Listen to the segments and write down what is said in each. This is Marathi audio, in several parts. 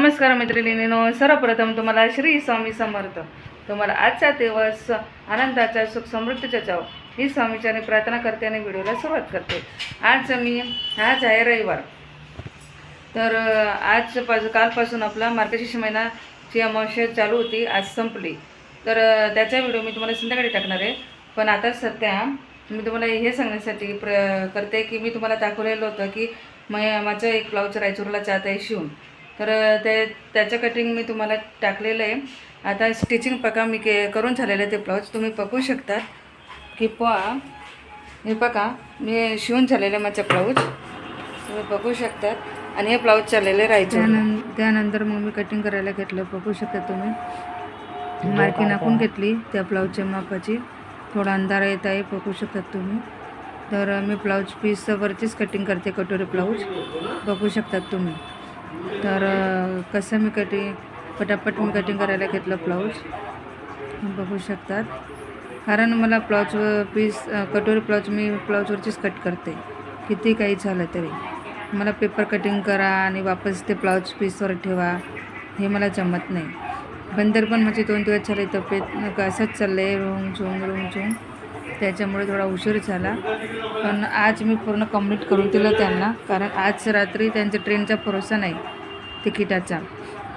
नमस्कार मैत्रिणींनो सर्वप्रथम तुम्हाला श्री स्वामी समर्थ. तुम्हाला आजचा दिवस आनंदाचा सुख समृद्धीचा जाव. ही स्वामीच्याने प्रार्थना करते आणि व्हिडिओला सुरुवात करते. आज मी आज आहे रविवार. तर अं, आज पास कालपासून आपला मार्गशीर्ष महिनाची अमावस्या चालू होती आज संपली. तर त्याचा व्हिडिओ मी तुम्हाला संध्याकाळी टाकणार आहे. पण आता सध्या मी तुम्हाला हे सांगण्यासाठी प्र करते की मी तुम्हाला दाखवलेलं होतं की मै माझं एक ब्लाऊज रायचूरला जात आहे शिवून. तर ते त्याचं कटिंग मी तुम्हाला टाकलेलं आहे. आता स्टिचिंग पका मी के करून झालेलं आहे ते ब्लाऊज तुम्ही बघू शकता की पहा हे बघा मी शिवून झालेलं आहे माझं ब्लाऊज तुम्ही बघू शकतात. आणि हे ब्लाऊज चाललेले राहायचे त्यानंतर मग मी कटिंग करायला घेतलं. बघू शकता तुम्ही. मार्की नाकून घेतली त्या ब्लाऊजच्या मापाची. थोडा अंधार येत आहे बघू शकतात तुम्ही. तर मी ब्लाऊज पीस वरचीच कटिंग करते कटोरी ब्लाऊज बघू शकतात तुम्ही. तर कसं मी कटिंग पटापट मी कटिंग करायला घेतलं ब्लाऊज. बघू शकतात. कारण मला ब्लाऊज पीस कटोरी ब्लाऊज मी ब्लाऊजवरचीच कट करते. किती काही झालं तरी. मला पेपर कटिंग करा आणि वापस ते ब्लाऊज पीसवर ठेवा. हे मला जमत नाही. बंदर पण माझे दोन दिवस झाले तब्येत असंच चाललं आहे रोंग झोंग रोंग झोंग. त्याच्यामुळे थोडा उशीर झाला. पण आज मी पूर्ण कंप्लीट करून दिलं त्यांना. कारण आज रात्री त्यांच्या ट्रेनचा भरोसा नाही तिकिटाचा.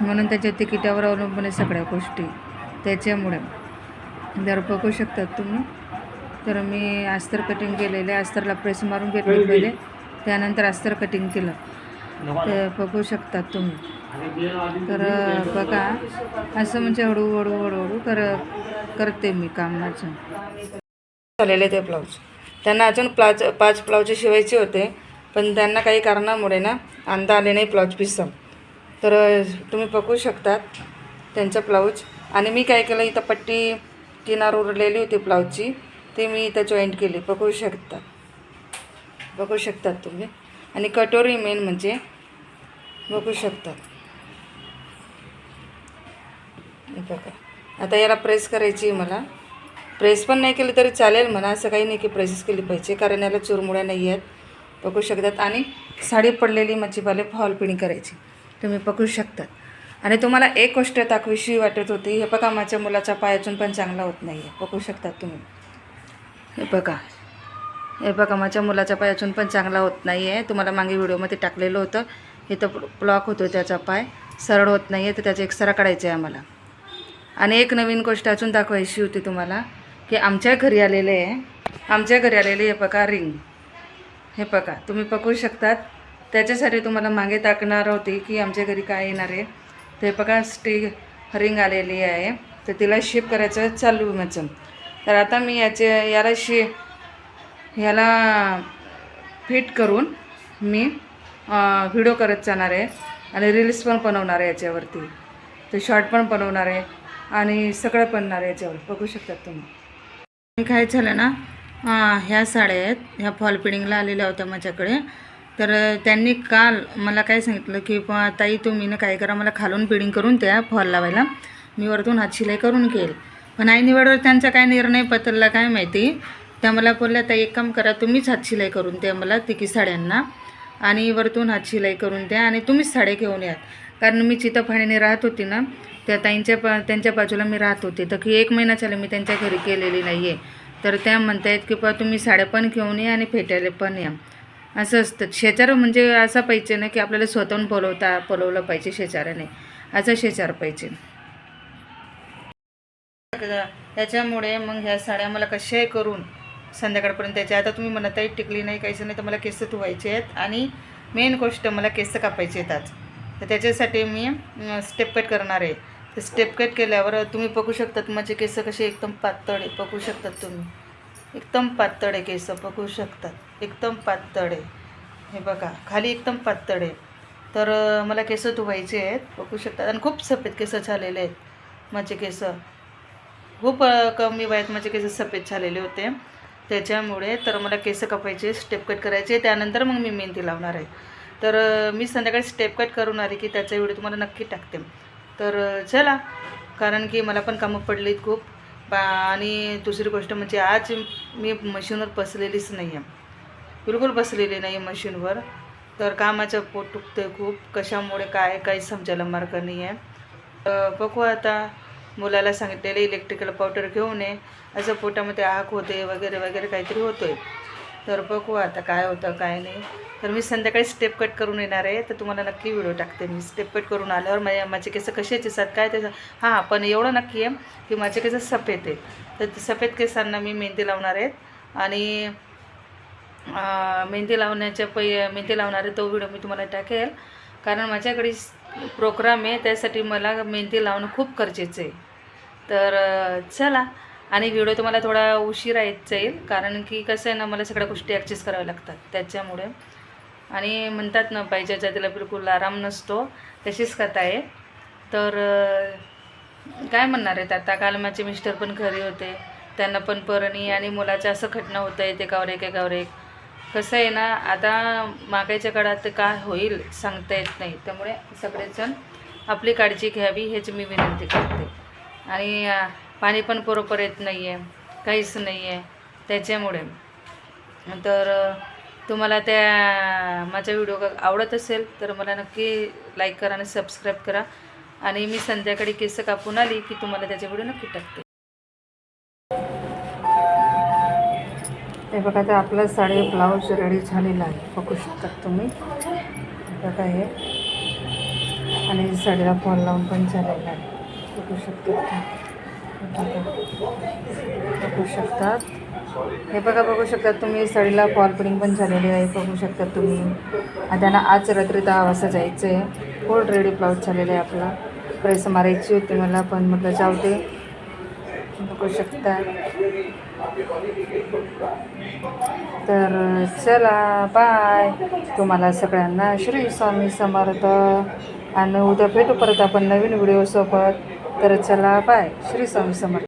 म्हणून त्याच्या तिकिटावर अवलंबून आहे सगळ्या गोष्टी. त्याच्यामुळे. जर बघू शकतात तुम्ही तर मी अस्तर कटिंग केलेले अस्तरला प्रेस मारून घेतले पहिले. त्यानंतर अस्तर कटिंग केलं. ते बघू शकतात तुम्ही. तर बघा. असं म्हणजे हळू हळू हळू हळू कर करते मी काम माझं. झालेले ते ब्लाऊज त्यांना अजून प्लाज पाच ब्लाऊज शिवायचे होते पण त्यांना काही कारणामुळे ना आणता आले नाही ब्लाऊज पीस तर तुम्ही बघू शकतात त्यांचं ब्लाऊज आणि मी काय केलं इथं पट्टी किनार उरलेली होती ब्लाऊजची ते मी इथं जॉईंट केली. बघू शकतात. बघू शकतात तुम्ही. आणि कटोरी मेन म्हणजे बघू शकतात. बघा. आता याला प्रेस करायची आहे मला. प्रेस पण नाही केली तरी चालेल म्हणा असं काही नाही की प्रेसेस केली पाहिजे कारण याला चुरमुड्या नाही आहेत. पकू शकतात. आणि साडी पडलेली मच्छीपाले फॉल पिणी करायची. तुम्ही पकू शकतात. आणि तुम्हाला एक गोष्ट दाखवीशी वाटत होती हे बघा माझ्या मुलाचा पाय पण चांगला होत नाही आहे पकू शकतात तुम्ही. हे बघा. हे बघा माझ्या मुलाचा पाय अजून पण चांगला होत नाही आहे तुम्हाला मागे व्हिडिओमध्ये टाकलेलं होतं. इथं ब्लॉक होतो त्याचा पाय. सरळ होत नाही आहे तर त्याचा एक्सरा काढायचा आहे आम्हाला. आणि एक नवीन गोष्ट अजून दाखवायची होती तुम्हाला. की आमच्या घरी आलेले आहे. आमच्या घरी आलेले हे बघा रिंग. हे बघा तुम्ही पकडू शकतात. त्याच्यासाठी तुम्हाला मागे टाकणार होती की आमच्या घरी काय येणार आहे. ते बघा स्टी रिंग आलेली आहे. तर तिला शिप करायचं चालू माझं. तर आता मी याचे याला शि ह्याला फिट करून मी व्हिडिओ करत जाणार आहे. आणि रील्स पण बनवणार आहे याच्यावरती. ते शॉर्ट पण बनवणार आहे. आणि सगळं बनणार आहे याच्यावर. बघू शकतात तुम्ही. काय झालं ना ह्या साड्या आहेत ह्या फॉल पिडिंगला आलेल्या होत्या माझ्याकडे. तर त्यांनी काल मला काय सांगितलं की ताई तुम्ही ना काय करा मला खालून पिडिंग करून द्या फॉल लावायला. मी वरतून हात शिलाई करून घेईल. पण आई निवडवर त्यांचा काय निर्णय पतरला काय माहिती? त्या मला बोलल्या ताई एक काम करा तुम्हीच हात शिलाई करून द्या मला तिकी साड्यांना आणि वरतून हात शिलाई करून द्या आणि तुम्हीच साड्या घेऊन या कारण मी चितपाण्याने राहत होती ना त्या ताईंच्या पा त्यांच्या बाजूला मी राहत होते. तर की एक महिना झाला मी त्यांच्या घरी केलेली नाही आहे तर त्या म्हणतायत की बा तुम्ही साड्या पण घेऊन या आणि फेटायला पण या. असं असतं. शेजार म्हणजे असा पाहिजे ना की आपल्याला स्वतःहून बोलवता बोलवलं पाहिजे शेजाऱ्याने. असं शेजार पाहिजे. त्याच्यामुळे मग ह्या साड्या मला कशाही करून संध्याकाळपर्यंत त्याच्या आता तुम्ही म्हणत आहे टिकली नाही काहीच नाही तर मला केस धुवायचे आहेत. आणि मेन गोष्ट मला केस कापायचे आहेत आज. तर त्याच्यासाठी मी स्टेप कट करणार आहे. ते स्टेप कट केल्यावर तुम्ही बघू शकतात माझे केस कसे एकदम पातळ आहे. बघू शकतात तुम्ही. एकदम पातळ आहे केस बघू शकतात. एकदम पातळ आहे. हे बघा खाली एकदम पातळ आहे. तर मला केस धुवायचे आहेत. बघू शकतात. आणि खूप सफेद केस झालेले आहेत माझे केस. खूप कमी वयात माझे केस सफेद झालेले होते. त्याच्यामुळे तर मला केस कापायचे स्टेप कट करायचे. त्यानंतर मग मी मेहंदी लावणार आहे. तर मी संध्याकाळी स्टेप कट करून आले की त्याचा व्हिडिओ तुम्हाला नक्की टाकते. तर चला. कारण की मला पण कामं पडलीत खूप. बा आणि दुसरी गोष्ट म्हणजे आज मी मशीनवर बसलेलीच नाही आहे बिलकुल बसलेली नाही आहे मशीनवर. तर कामाचं पोट दुखते खूप. कशामुळे काय काही समजायला मार्ग नाही आहे तर बघू आता. मुलाला सांगितलेले इलेक्ट्रिकल पावडर घेऊन ये. असं पोटामध्ये आग होते वगैरे वगैरे काहीतरी होतोय. तर बघू आता काय होतं काय नाही. तर मी संध्याकाळी स्टेप कट करून येणार आहे. तर तुम्हाला नक्की व्हिडिओ टाकते मी. स्टेप कट करून आल्यावर माझ्या माझे केस कसे दिसतात काय त्याचं हां पण एवढं नक्की आहे की माझे केस सफेद आहेत. तर सफेद केसांना मी मेहंदी लावणार आहेत. आणि मेहंदी लावण्याच्या पै मेहंदी लावणारे तो व्हिडिओ मी तुम्हाला टाकेल. कारण माझ्याकडे प्रोग्राम आहे त्यासाठी मला मेहंदी लावणं खूप गरजेचं आहे. तर चला. आणि व्हिडिओ तुम्हाला थोडा उशिरा येत जाईल. कारण की कसं आहे ना मला सगळ्या गोष्टी ॲक्सेस कराव्या लागतात. त्याच्यामुळे. आणि म्हणतात ना पाहिजे जातीला बिलकुल आराम नसतो तशीच कथा आहे. तर काय म्हणणार आहेत आता? काल माझे मिस्टर पण घरी होते. त्यांना पण परणी आणि मुलाचं असं खटणं होतं आहे ते कावर एक एकावर एक कसं आहे ना आता मागायच्या काळात काय होईल सांगता येत नाही. त्यामुळे सगळेजण आपली काळजी घ्यावी हेच मी विनंती करते. आणि पाणी पण बरोबर येत नाही आहे काहीच नाही आहे त्याच्यामुळे. तर तुम्हाला त्या माझा व्हिडिओ आवडत असेल तर मला नक्की लाईक करा आणि सबस्क्राईब करा. आणि मी संध्याकाळी केस कापून आली की तुम्हाला त्याचे व्हिडिओ नक्की टाकते. हे बघा तर आपला साडी ब्लाऊज रेडी झालेला आहे. बघू शकतात तुम्ही. बघा हे. आणि साडीला फॉल लावून पण झालेला आहे. बघू शकता बघू शकतात. हे बघा बघू शकतात तुम्ही साडीला फॉल फिटिंग पण झालेली आहे. बघू शकतात तुम्ही. त्यांना आज रात्री दहा वाजता जायचं आहे फुल रेडी ब्लाऊज झालेला आहे आपला. प्रेस मारायची होती मला पण म्हटलं जाऊ दे. बघू शकता तर चला बाय तुम्हाला सगळ्यांना श्री स्वामी समर्थ. आणि उद्या भेटू परत आपण नवीन व्हिडिओसोबत तर चला बाय. श्री स्वामी समर्थ.